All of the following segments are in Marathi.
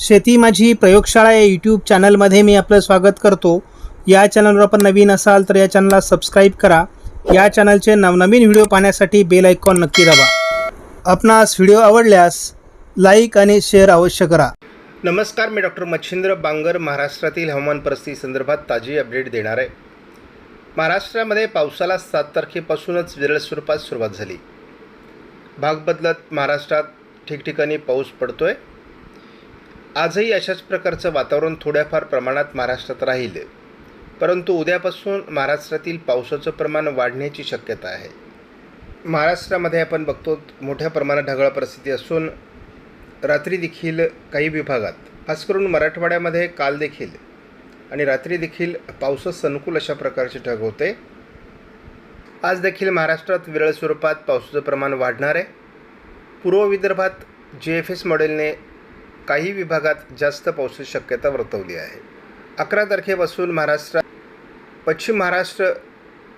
शेती माझी प्रयोगशाळा या यूट्यूब चॅनलमध्ये मी आपलं स्वागत करतो. या चॅनलवर आपण नवीन असाल तर या चॅनलला सबस्क्राईब करा. या चॅनलचे नवनवीन व्हिडिओ पाहण्यासाठी बेल आयकॉन नक्की दाबा. आपणास व्हिडिओ आवडल्यास लाईक आणि शेअर अवश्य करा. नमस्कार मी डॉक्टर मच्छिंद्र बांगर महाराष्ट्रातील हवामान परिस्थिती संदर्भात ताजी अपडेट देणार आहे. महाराष्ट्रामध्ये पावसाला सात तारखेपासूनच विरळ स्वरूपात सुरुवात झाली. भाग बदलत महाराष्ट्रात ठिकठिकाणी पाऊस पडतो आहे आजही अशाच प्रकारचं वातावरण थोड्याफार प्रमाणात महाराष्ट्रात राहील परंतु उद्यापासून महाराष्ट्रातील पावसाचं प्रमाण वाढण्याची शक्यता आहे. महाराष्ट्रामध्ये आपण बघतो मोठ्या प्रमाणात ढगाळ परिस्थिती असून रात्री देखील काही विभागात खास करून मराठवाड्यामध्ये काल देखील आणि रात्री देखील पावसास अनुकूल अशा प्रकारचे ढग होते. आज देखील महाराष्ट्रात विरळ स्वरूपात पावसाचं प्रमाण वाढणार आहे. पूर्व विदर्भात जी एफ एस मॉडेलने काही विभागात जास्त पावसाची शक्यता वर्तवली आहे. अकरा तारखेपासून महाराष्ट्रात पश्चिम महाराष्ट्र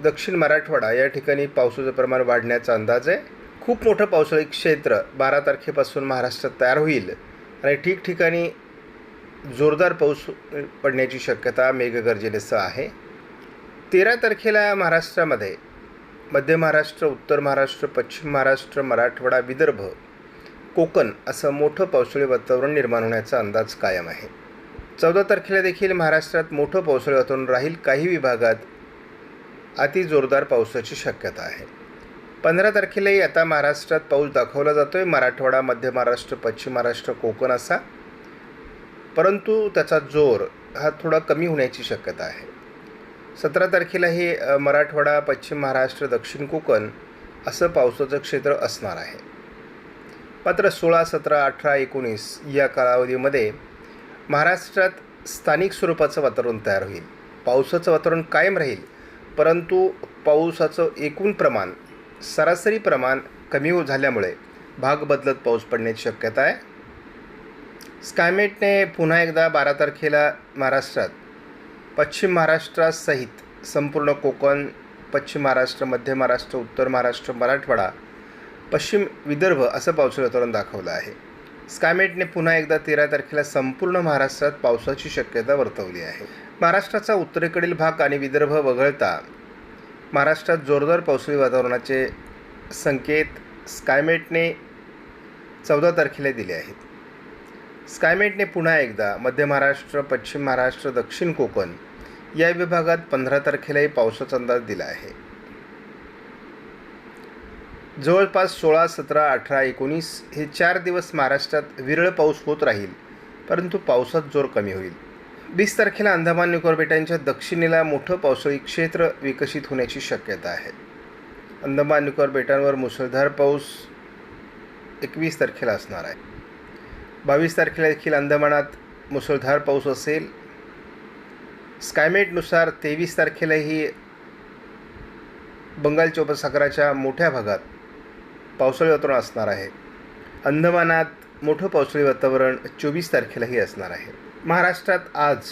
दक्षिण मराठवाडा या ठिकाणी पावसाचं प्रमाण वाढण्याचा अंदाज आहे. खूप मोठं पावसाळी क्षेत्र बारा तारखेपासून महाराष्ट्रात तयार होईल. आणि ठिकठिकाणी जोरदार पाऊस पडण्याची शक्यता मेघगर्जनेसह आहे. तेरा तारखेला महाराष्ट्रामध्ये मध्य महाराष्ट्र उत्तर महाराष्ट्र पश्चिम महाराष्ट्र मराठवाडा विदर्भ कोकण असं मोठं पावसाळी वातावरण निर्माण होण्याचा अंदाज कायम आहे. चौदा तारखेला देखील महाराष्ट्रात मोठं पावसाळी वातावरण राहील काही विभागात अति जोरदार पावसाची शक्यता आहे. पंधरा तारखेलाही आता महाराष्ट्रात पाऊस दाखवला जातो आहे मराठवाडा मध्य महाराष्ट्र पश्चिम महाराष्ट्र कोकण असा. परंतु त्याचा जोर हा थोडा कमी होण्याची शक्यता आहे. सतरा तारखेलाही मराठवाडा पश्चिम महाराष्ट्र दक्षिण कोकण असं पावसाचं क्षेत्र असणार आहे. मात्र सोळा सतरा अठरा एकोणीस या कालावधीमध्ये महाराष्ट्रात स्थानिक स्वरूपाचं वातावरण तयार होईल. पावसाचं वातावरण कायम राहील परंतु पावसाचं एकूण प्रमाण सरासरी प्रमाण कमी हो झाल्यामुळे भाग बदलत पाऊस पडण्याची शक्यता आहे. स्कायमेटने पुन्हा एकदा बारा तारखेला महाराष्ट्रात पश्चिम महाराष्ट्रासहित संपूर्ण कोकण पश्चिम महाराष्ट्र मध्य महाराष्ट्र उत्तर महाराष्ट्र मराठवाडा पश्चिम विदर्भ असं पावसाळी वातावरण दाखवलं आहे. स्कायमेटने पुन्हा एकदा तेरा तारखेला संपूर्ण महाराष्ट्रात पावसाची शक्यता वर्तवली आहे. महाराष्ट्राचा उत्तरेकडील भाग आणि विदर्भ वगळता महाराष्ट्रात जोरदार पावसाळी वातावरणाचे संकेत स्कायमेटने चौदा तारखेला दिले आहेत. स्कायमेटने पुन्हा एकदा मध्य महाराष्ट्र पश्चिम महाराष्ट्र दक्षिण कोकण या विभागात पंधरा तारखेलाही पावसाचा अंदाज दिला आहे. जवळपास सोळा सतरा अठरा एकोणीस हे चार दिवस महाराष्ट्रात विरळ पाऊस होत राहील परंतु पावसात जोर कमी होईल. वीस तारखेला अंदमान निकोबार बेटांच्या दक्षिणेला मोठं पावसाळी क्षेत्र विकसित होण्याची शक्यता आहे. अंदमान निकोबार बेटांवर मुसळधार पाऊस एकवीस तारखेला असणार आहे. बावीस तारखेला देखील अंदमानात मुसळधार पाऊस असेल. स्कायमेटनुसार तेवीस तारखेलाही बंगालच्या उपसागराच्या मोठ्या भागात पावसाळी वातावरण असणार आहे. अंदमानात मोठं पावसाळी वातावरण चोवीस तारखेलाही असणार आहे. महाराष्ट्रात आज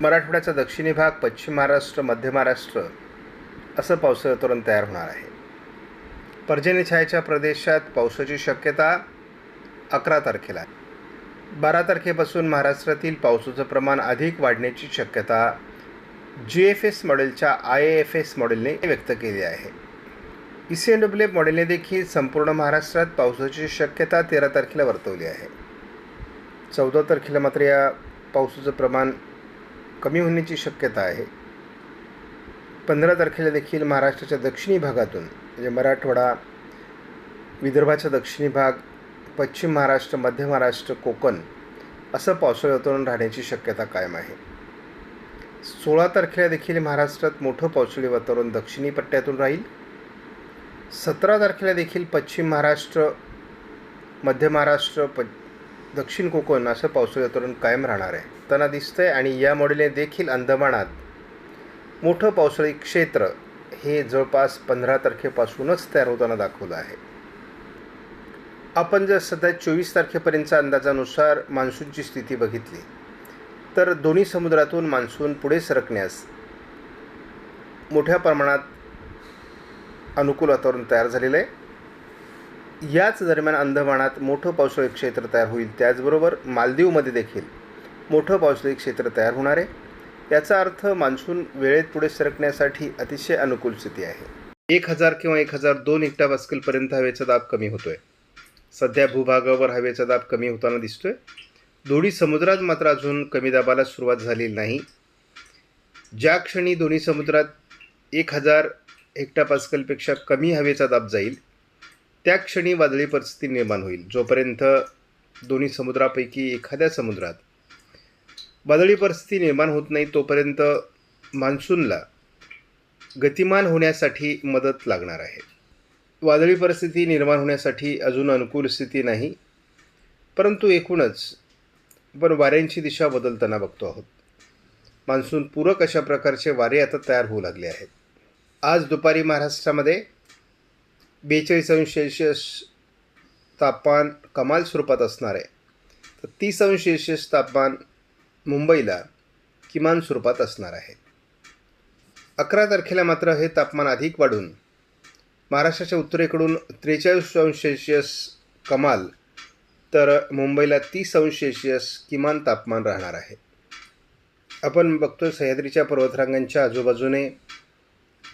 मराठवाड्याचा दक्षिणी भाग पश्चिम महाराष्ट्र मध्य महाराष्ट्र असं पावसाळी वातावरण तयार होणार आहे. पर्जन्यछायाच्या प्रदेशात पावसाची शक्यता अकरा तारखेला बारा तारखेपासून महाराष्ट्रातील पावसाचं प्रमाण अधिक वाढण्याची शक्यता जी एफ एस मॉडेलच्या आय एफ एस मॉडेलने व्यक्त केली आहे. E C N W F मॉडेलने देखील संपूर्ण महाराष्ट्रात पावसाची शक्यता तेरा तारखेला वर्तवली आहे. चौदा तारखेला मात्र या पावसाचं प्रमाण कमी होण्याची शक्यता आहे. पंधरा तारखेला देखील महाराष्ट्राच्या दक्षिणी भागातून म्हणजे मराठवाडा विदर्भाचा दक्षिणी भाग पश्चिम महाराष्ट्र मध्य महाराष्ट्र कोकण असं पावसाळी वातावरण राहण्याची शक्यता कायम आहे. सोळा तारखेला देखील महाराष्ट्रात मोठं पावसाळी वातावरण दक्षिणी पट्ट्यातून राहील. सतरा तारखेला देखील पश्चिम महाराष्ट्र मध्य महाराष्ट्र प दक्षिण कोकण असं पावसाळी वातावरण कायम राहणार आहे. त्यांना दिसतंय आणि या मॉडेलने देखील अंदमानात मोठं पावसाळी क्षेत्र हे जवळपास पंधरा तारखेपासूनच तयार होताना दाखवलं आहे. आपण जर सध्या चोवीस तारखेपर्यंतच्या अंदाजानुसार मान्सूनची स्थिती बघितली तर दोन्ही समुद्रातून मान्सून पुढे सरकण्यास मोठ्या प्रमाणात अनुकूल वातावरण तयार झालेलं आहे. याच दरम्यान अंदमानात मोठं पावसाळी क्षेत्र तयार होईल. त्याचबरोबर मालदीवमध्ये देखील मोठं पावसाळी क्षेत्र तयार होणार आहे. याचा अर्थ मान्सून वेळेत पुढे सरकण्यासाठी अतिशय अनुकूल स्थिती आहे. एक हजार किंवा एक हजार दोन हेक्टर पास्कलपर्यंत हवेचा दाब कमी होतोय. सध्या भूभागावर हवेचा दाब कमी होताना दिसतोय. दोन्ही समुद्रात मात्र अजून कमी दाबाला सुरुवात झालेली नाही. ज्या क्षणी दोन्ही समुद्रात एक हजार एकटा पास्कलपेक्षा कमी हवेचा दाब जाईल. त्या क्षणी वादळी परिस्थिती निर्माण होईल. जोपर्यंत दोन्ही समुद्रापैकी एखाद्या समुद्रात वादळी परिस्थिती निर्माण होत नाही तोपर्यंत मान्सूनला गतिमान होण्यासाठी मदत लागणार आहे. वादळी परिस्थिती निर्माण होण्यासाठी अजून अनुकूल स्थिती नाही परंतु एकूणच आपण वाऱ्यांची दिशा बदलताना बघतो आहोत. मान्सून पूरक अशा प्रकारचे वारे आता तयार होऊ लागले आहेत. आज दुपारी महाराष्ट्रामध्ये बेचाळीस अंश सेल्शियस तापमान कमाल स्वरूपात असणार आहे. तर तीस अंश सेल्शियस तापमान मुंबईला किमान स्वरूपात असणार आहे. अकरा तारखेला मात्र हे तापमान अधिक वाढून महाराष्ट्राच्या उत्तरेकडून त्रेचाळीस अंश सेल्शियस कमाल तर मुंबईला तीस अंश सेल्शियस किमान तापमान राहणार आहे. आपण बघतो सह्याद्रीच्या पर्वतरांगांच्या आजूबाजूने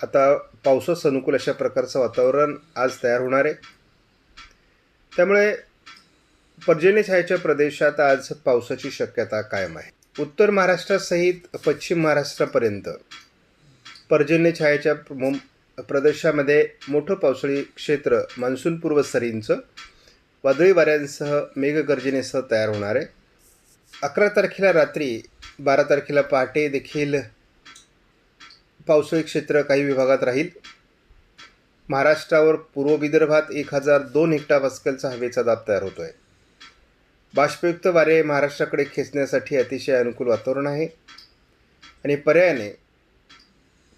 आता पावसास अनुकूल अशा प्रकारचं वातावरण आज तयार होणार आहे. त्यामुळे पर्जन्यछायाच्या प्रदेशात आज पावसाची शक्यता कायम आहे. उत्तर महाराष्ट्रासहित पश्चिम महाराष्ट्रापर्यंत पर्जन्यछायाच्या मुं प्रदेशामध्ये मोठं पावसाळी क्षेत्र मान्सूनपूर्व सरींचं वादळी वाऱ्यांसह मेघगर्जनेसह तयार होणार आहे. अकरा तारखेला रात्री बारा तारखेला पहाटे देखील पावसाळी क्षेत्र काही विभागात राहील. महाराष्ट्रावर पूर्व विदर्भात एक हजार दोन हेक्टापास्कलचा हवेचा दाब तयार होतो आहे बाष्पयुक्त वारे महाराष्ट्राकडे खेचण्यासाठी अतिशय अनुकूल वातावरण आहे. आणि पर्यायाने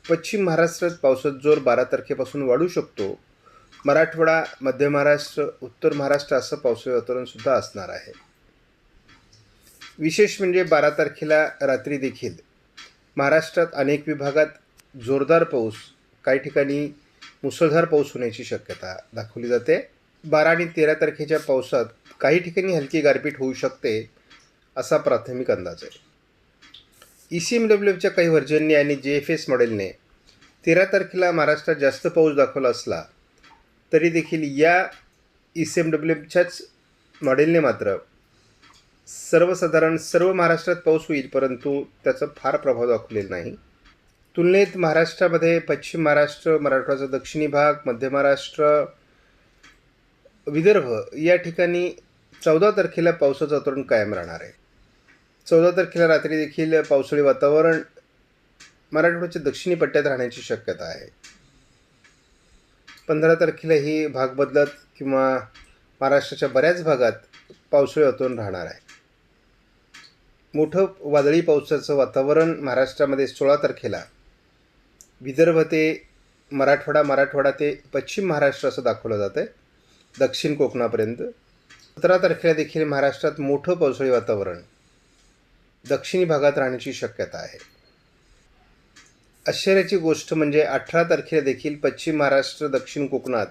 पश्चिम महाराष्ट्रात पावसाचा जोर बारा तारखेपासून वाढू शकतो. मराठवाडा मध्य महाराष्ट्र उत्तर महाराष्ट्र असं पावसाळी वातावरणसुद्धा असणार आहे. विशेष म्हणजे बारा तारखेला रात्री देखील महाराष्ट्रात अनेक विभागात जोरदार पाऊस काही ठिकाणी मुसळधार पाऊस होण्याची शक्यता दाखवली जाते. बारा आणि तेरा तारखेच्या पावसात काही ठिकाणी हलकी गारपीट होऊ शकते असा प्राथमिक अंदाज आहे. ई सी एम डब्ल्यू एफच्या काही व्हर्जनने आणि जे एफ एस मॉडेलने तेरा तारखेला महाराष्ट्रात जास्त पाऊस दाखवला असला तरी देखील या ई सी एम डब्ल्यू एफच्याच मॉडेलने मात्र सर्वसाधारण सर्व महाराष्ट्रात पाऊस होईल परंतु त्याचा फार प्रभाव दाखवलेला नाही. तुलनेत महाराष्ट्रामध्ये पश्चिम महाराष्ट्र मराठवाडाचा दक्षिणी भाग मध्य महाराष्ट्र विदर्भ या ठिकाणी चौदा तारखेला पावसाचं वातावरण कायम राहणार आहे. चौदा तारखेला रात्री देखील पावसाळी वातावरण मराठवाड्याच्या दक्षिणी पट्ट्यात राहण्याची शक्यता आहे. पंधरा तारखेला ही भाग बदलत किंवा महाराष्ट्राच्या बऱ्याच भागात पावसाळी वातावरण राहणार आहे. मोठं वादळी पावसाचं वातावरण महाराष्ट्रामध्ये सोळा तारखेला विदर्भ ते मराठवाडा मराठवाडा ते पश्चिम महाराष्ट्र असं दाखवलं जातं आहे दक्षिण कोकणापर्यंत. सतरा तारखेला देखील महाराष्ट्रात मोठं पावसाळी वातावरण. दक्षिणी भागात राहण्याची शक्यता आहे. आश्चर्याची गोष्ट म्हणजे अठरा तारखेला देखील पश्चिम महाराष्ट्र दक्षिण कोकणात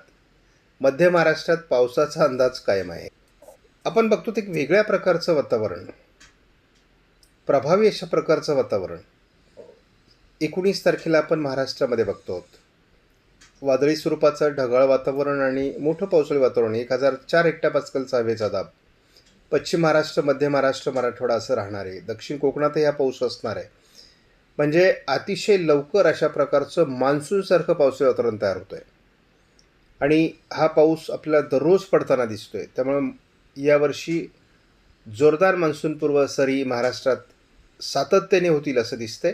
मध्य महाराष्ट्रात पावसाचा अंदाज कायम आहे. आपण बघतो ते एक वेगळ्या प्रकारचं वातावरण. प्रभावी अशा प्रकारचं वातावरण. एकोणीस तारखेला आपण महाराष्ट्रामध्ये बघतो. आहोत वादळी स्वरूपाचं ढगाळ वातावरण आणि मोठं पावसाळी वातावरण एक हजार चार हेक्टा पास्कलचा हवेचा दाब. पश्चिम महाराष्ट्र मध्य महाराष्ट्र मराठवाडा असं राहणार आहे. दक्षिण कोकणातही हा पाऊस असणार आहे. म्हणजे अतिशय लवकर अशा प्रकारचं मान्सूनसारखं पावसाळी वातावरण तयार होतं आहे आणि हा पाऊस आपल्याला दररोज पडताना दिसतो आहे त्यामुळं यावर्षी जोरदार मान्सूनपूर्व सरी महाराष्ट्रात सातत्याने होतील असं दिसतंय.